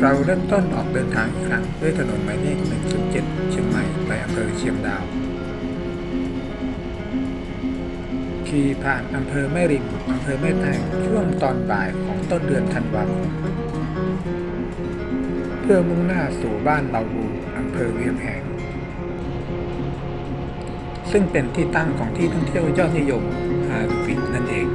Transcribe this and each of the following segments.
เราเริ่มต้นออกเดินทางอีกครั้งด้วยถนนหมายเลข107 เชียงใหม่ไปอำเภอเชียงดาว ขี่ผ่านอำเภอแม่ริมอำเภอแม่แตงช่วงตอนบ่ายของต้นเดือนธันวาคมเพื่อมุ่งหน้าสู่บ้านเหล่าบูอำเภอเวียงแหง ซึ่งเป็นที่ตั้งของที่ท่องเที่ยวยอดนิยมฮารุฟินั่นเอง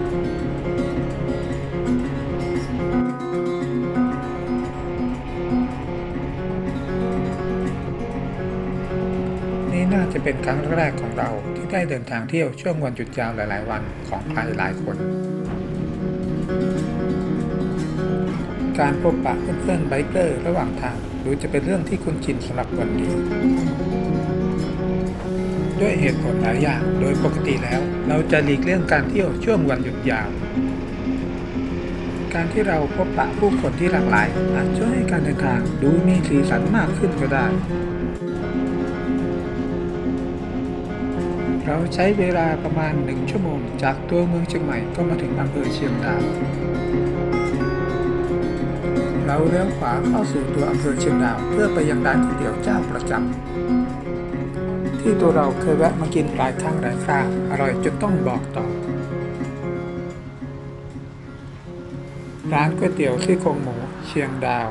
นี่น่าจะเป็นครั้งแรกของเราที่ได้เดินทางเที่ยวช่วงวันหยุดยาวหลาย ๆ วันของใครหลายคนการพบปะเพื่อนๆไบเกอร์ระหว่างทางดูจะเป็นเรื่องที่คุ้นชินสำหรับวันนี้ ด้วยเหตุผลหลายอย่าง โดยปกติแล้ว เราจะหลีกเลี่ยงการเที่ยวช่วงวันหยุดยาว การที่เราพบปะผู้คนที่หลากหลายอาจช่วยให้การเดินทางดูมีสีสันมากขึ้นก็ได้ เราใช้เวลาประมาณหนึ่งชั่วโมง จากตัวเมืองเชียงใหม่ก็มาถึงอำเภอเชียงดาวเราเลี้ยวขวาเข้าสู่ตัวอำเภอเชียงดาว เพื่อไปยังร้านก๋วยเตี๋ยวเจ้าประจำ ที่ตัวเราเคยแวะมากินหลายครั้งหลายคราอร่อยจนต้องบอกต่อ ร้านก๋วยเตี๋ยวซี่โครงหมูเชียงดาว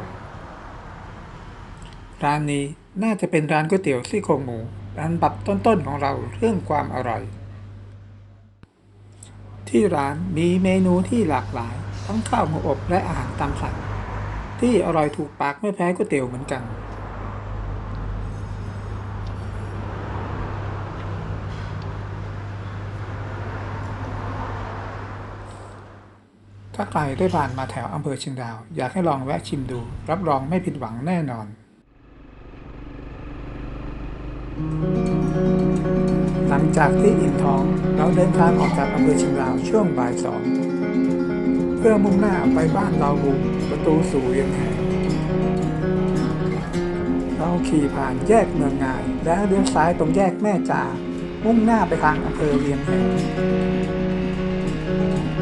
ร้านนี้น่าจะเป็นร้านก๋วยเตี๋ยวซี่โครงหมูร้านบับต้นๆของเราเรื่องความอร่อย ที่ร้านมีเมนูที่หลากหลาย ทั้งข้าวหมูอบและอาหารตามสั่งที่อร่อยถูกปากไม่แพ้ก๋วยเตี๋ยวเหมือนกัน ถ้าใครได้ผ่านมาแถวอำเภอเชียงดาว อยากให้ลองแวะชิมดู รับรองไม่ผิดหวังแน่นอน หลังจากที่อิ่มท้องเราเดินทางออกจากอำเภอเชียงดาวช่วงบ่ายสองเพื่อมุ่งหน้าไปบ้านเราบุประตูสู่เวียงแหงเราขี่ผ่านแยกเมืองงาย แล้วเลี้ยวซ้ายตรงแยกแม่จามุ่งหน้าไปทางอำเภอเวียงแหง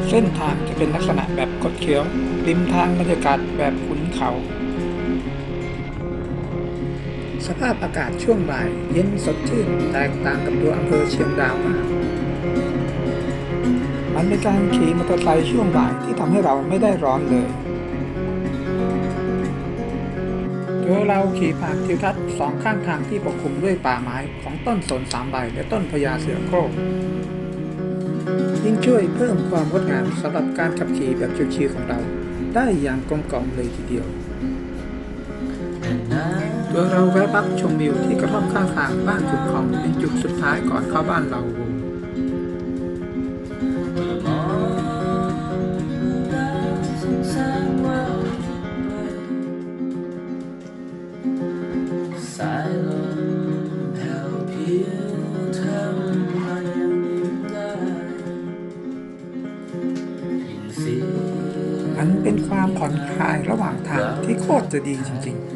เส้นทางจะเป็นลักษณะแบบคดเคี้ยว ริมทางบรรยากาศแบบขุนเขา สภาพอากาศช่วงบ่ายเย็นสดชื่นแตกต่างกับตัวอำเภอเชียงดาวมากมันเป็นการขี่มอเตอร์ไซค์ช่วงบ่ายที่ทำให้เราไม่ได้ร้อนเลยโดยเราขี่ผ่านทิวทัศน์สองข้างทางที่ปกคลุมด้วยป่าไม้ของต้นสนสามใบและต้นพญาเสือโคร่ง ยิ่งช่วยเพิ่มความงดงามสำหรับการขับขี่แบบชิวๆของเรา ได้อย่างกลมกล่อมเลยทีเดียวโดยเราแวะพักชมวิวที่กระท่อมข้างทางบ้านขุนคลองเป็นจุดสุดท้ายก่อนเข้าบ้านเรา เป็นความผ่อนคลายระหว่างทางที่โคตรจะดีจริงๆ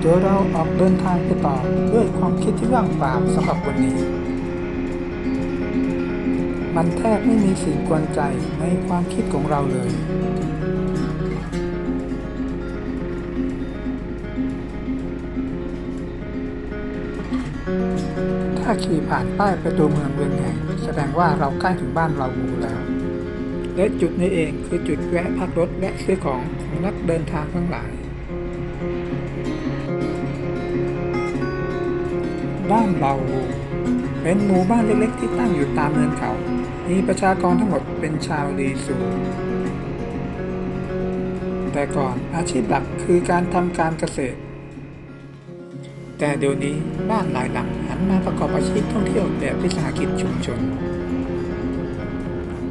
โดยเราออกเดินทางไปต่อด้วยความคิดที่ว่างเปล่าสำหรับวันนี้ มันแทบไม่มีสิ่งกวนใจในความคิดของเราเลย ถ้าขี่ผ่านป้ายประตูเมืองเวียงแหงแสดงว่าเราใกล้ถึงบ้านเราหมูแล้ว และจุดนี้เองคือจุดแวะพักรถและซื้อของของนักเดินทางทั้งหลาย บ้านเราเป็นหมู่บ้านเล็กๆที่ตั้งอยู่ตามเนินเขา มีประชากรทั้งหมดเป็นชาวลีซู แต่ก่อนอาชีพหลักคือการทำการเกษตร แต่เดี๋ยวนี้บ้านหลายหลังหันมาประกอบอาชีพท่องเที่ยวแบบวิสาหกิจชุมชน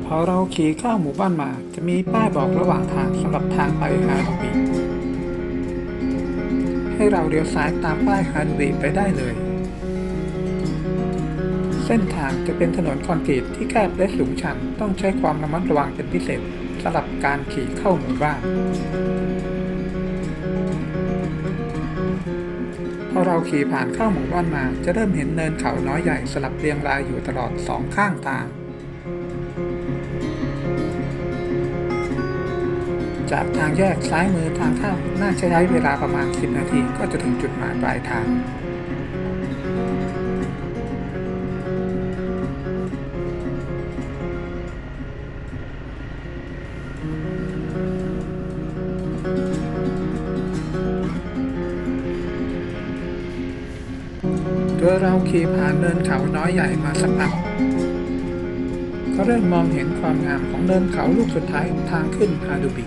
พอเราขี่เข้าหมู่บ้านมาจะมีป้ายบอกระหว่างทางสำหรับทางไปฮาโนบีให้เราเลี้ยวซ้ายตามป้ายฮันวีไปได้เลย เส้นทางจะเป็นถนนคอนกรีตที่แคบและสูงชัน ต้องใช้ความระมัดระวังเป็นพิเศษสำหรับการขี่เข้าหมู่บ้านพอเราขี่ผ่านเข้าหมู่บ้านมา จะเริ่มเห็นเนินเขาน้อยใหญ่สลับเรียงรายอยู่ตลอดสองข้างทาง จากทางแยกซ้ายมือทางเข้าน่าจะใช้เวลาประมาณ 10 นาทีก็จะถึงจุดหมายปลายทาง โดยเราขี่ผ่านเนินเขาน้อยใหญ่มาสักพักก็เริ่มมองเห็นความงามของเนินเขาลูกสุดท้ายทางขึ้นฮาดูบิ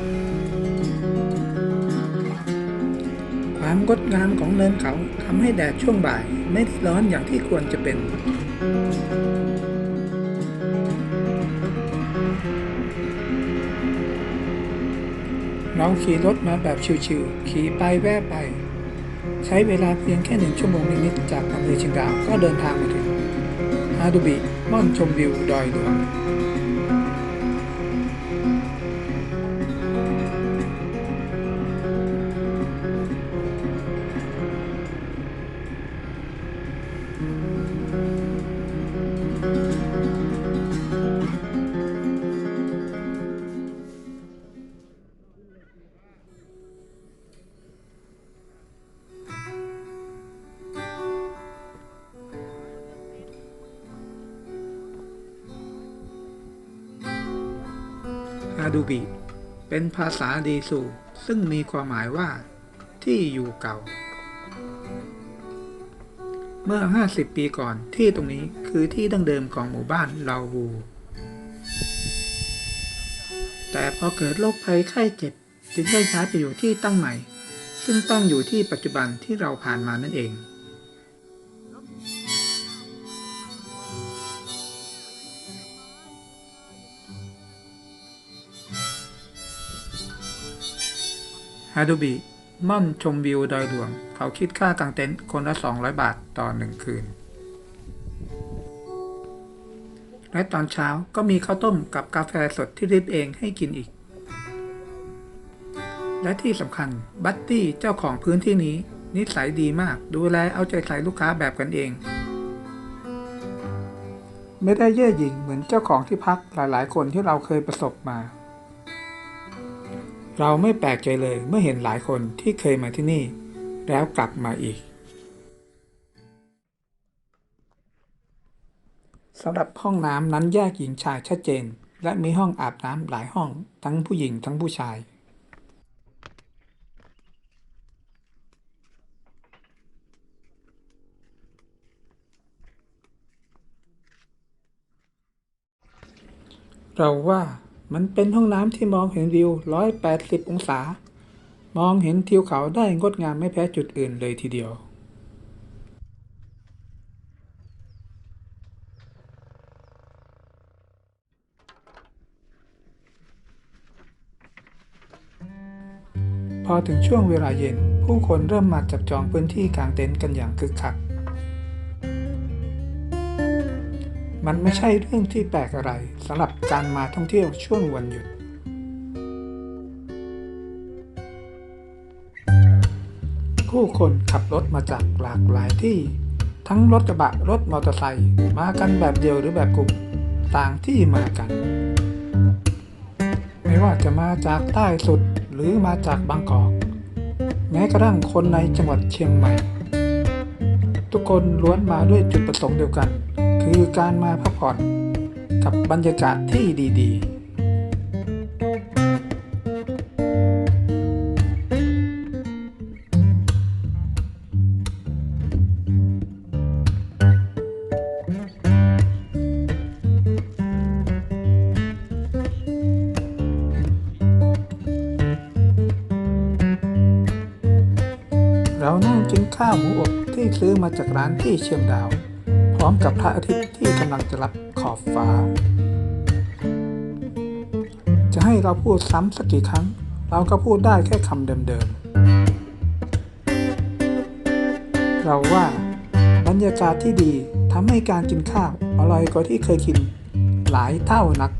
ความงดงามของเนินเขาทำให้แดดช่วงบ่ายไม่ได้ร้อนอย่างที่ควรจะเป็น เราขี่รถมาแบบชิวๆขี่ไปแวะไป ใช้เวลาเพียงแค่หนึ่งชั่วโมงนิดๆจากอำเภอเชียงดาวก็เดินทางมาถึงฮาดูบิม่อนชมวิวดอยหลวง ดูบิ เป็นภาษาดีสูซึ่งมีความหมายว่า ที่อยู่เก่า เมื่อ 50 ปีก่อนที่ตรงนี้คือที่ดั้งเดิมของหมู่บ้านลาวู แต่พอเกิดโรคภัยไข้เจ็บจึงได้ย้ายไปอยู่ที่ตั้งใหม่ ซึ่งตั้งอยู่ที่ปัจจุบันที่เราผ่านมานั่นเอง ฮาดูบิม่อนชมวิวดอยหลวง เขาคิดค่ากางเต็นท์คนละ 200 บาทต่อหนึ่งคืน และตอนเช้าก็มีข้าวต้มกับกาแฟสดที่ริบเองให้กินอีก และที่สำคัญบัตตี้เจ้าของพื้นที่นี้ นิสัยดีมากดูแลเอาใจใส่ลูกค้าแบบกันเอง ไม่ได้เย่อหยิ่งเหมือนเจ้าของที่พักหลายๆ คนที่เราเคยประสบมา เราไม่แปลกใจเลยเมื่อเห็นหลายคนที่เคยมาที่นี่ แล้วกลับมาอีกสำหรับห้องน้ำนั้นแยกหญิงชายชัดเจน และมีห้องอาบน้ำหลายห้องทั้งผู้หญิงทั้งผู้ชาย เราว่า มันเป็นห้องน้ำที่มองเห็นวิว 180 องศา มองเห็นทิวเขาได้งดงามไม่แพ้จุดอื่นเลยทีเดียวพอถึงช่วงเวลาเย็น ผู้คนเริ่มมาจับจองพื้นที่กางเต็นท์กันอย่างคึกคัก มันไม่ใช่เรื่องที่แปลกอะไรสำหรับการมาท่องเที่ยวช่วงวันหยุด ผู้คนขับรถมาจากหลากหลายที่ ทั้งรถกระบะรถมอเตอร์ไซค์มากันแบบเดียวหรือแบบกลุ่มต่างที่มากัน ไม่ว่าจะมาจากใต้สุดหรือมาจากบางกอก แม้กระทั่งคนในจังหวัดเชียงใหม่ ทุกคนล้วนมาด้วยจุดประสงค์เดียวกัน คือการมาพักผ่อนกับบรรยากาศที่ดี ๆเรานั่งกินข้าวหมูอบที่ซื้อมาจากร้านที่เชียงดาว ร้อมกับพระอาทิตย์ที่กำลังจะรับขอบฟ้า จะให้เราพูดซ้ำสักกี่ครั้ง เราก็พูดได้แค่คำเดิมๆ เราว่าบรรยากาศที่ดีทำให้การกินข้าวอร่อยกว่าที่เคยกินหลายเท่านัก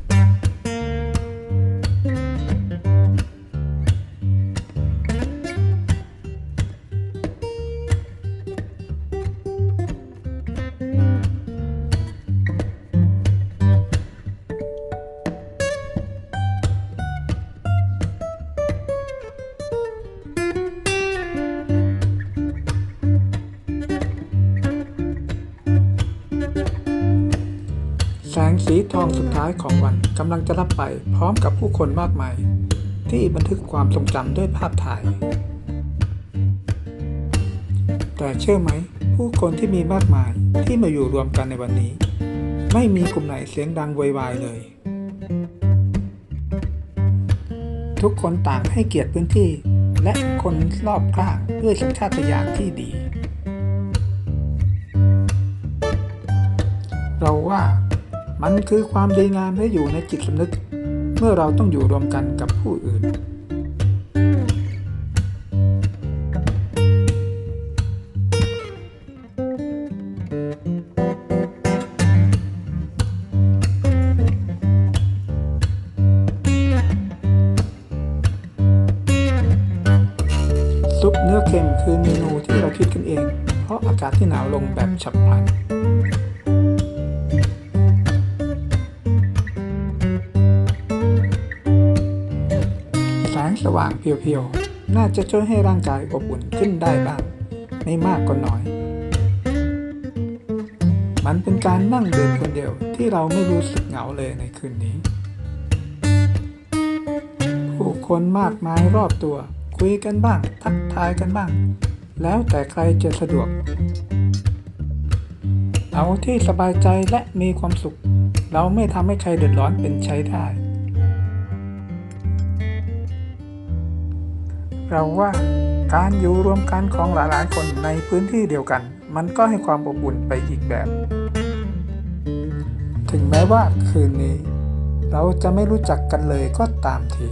สุดท้ายของวันกำลังจะรับไปพร้อมกับผู้คนมากมาย ที่บันทึกความทรงจำด้วยภาพถ่าย แต่เชื่อไหม ผู้คนที่มีมากมายที่มาอยู่รวมกันในวันนี้ ไม่มีกลุ่มไหนเสียงดังวยวายเลย ทุกคนต่างให้เกียรติพื้นที่ และคนรอบข้างด้วยสัญชาตญาณที่ดี เราว่า มันคือความดีงามและอยู่ในจิตสำนึก เมื่อเราต้องอยู่รวมกันกับผู้อื่น ซุปเนื้อเค็มคือเมนูที่เราคิดกันเอง เพราะอากาศที่หนาวลงแบบ แสงสว่างเพียวๆ น่าจะช่วยให้ร่างกายอบอุ่นขึ้นได้บ้าง ไม่มากก็น้อย มันเป็นการนั่งดื่มคนเดียวที่เราไม่รู้สึกเหงาเลยในคืนนี้ ผู้คนมากมายรอบตัว คุยกันบ้าง ทักทายกันบ้าง แล้วแต่ใครจะสะดวก เอาที่สบายใจและมีความสุข เราไม่ทำให้ใครเดือดร้อนเป็นใช้ได้ เราว่าการอยู่รวมกันของหลายๆ คนในพื้นที่เดียวกัน มันก็ให้ความอบอุ่นไปอีกแบบ ถึงแม้ว่าคืนนี้ เราจะไม่รู้จักกันเลยก็ตามที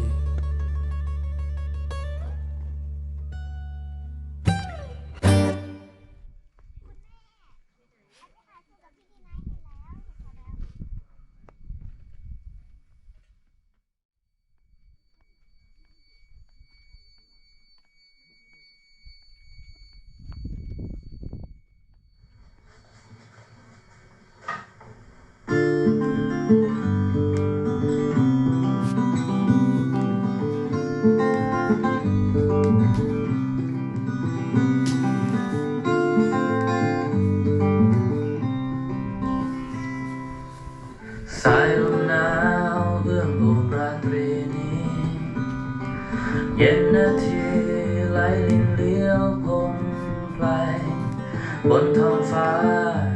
บนท้องฟ้า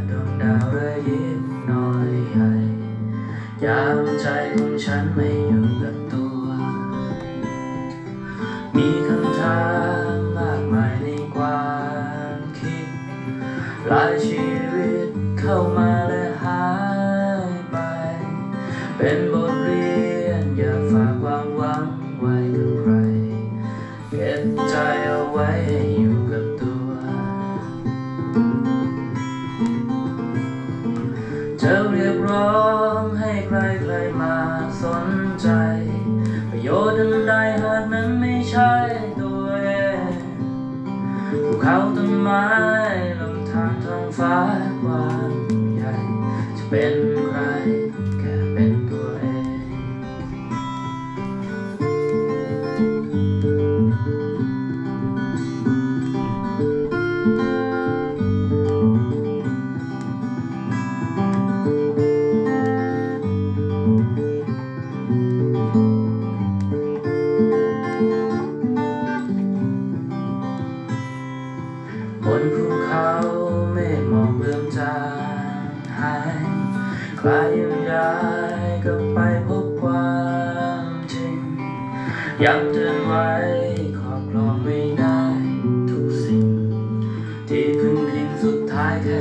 ดวงดาวระยิบน้อยใหญ่ยามใจของฉันไม่อยู่กับตัว มีคำถาม ธอเรียกร้องให้ใครใครมาสนใจ ประโยชน์อันใดหากนั้นไม่ใช่ตัวเองภูเขาต้นไม้ หั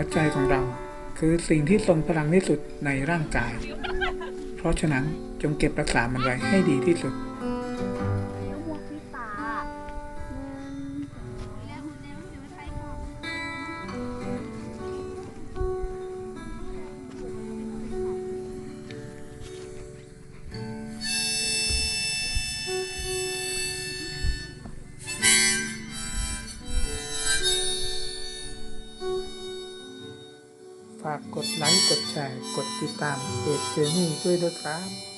วใจของเราคือสิ่งที่ทรงพลังที่สุดในร่างกาย เพราะฉะนั้นจงเก็บรักษามันไว้ให้ดีที่สุด กดไลค์ กดแชร์ กดติดตามเพจเจนี่ด้วยนะครับ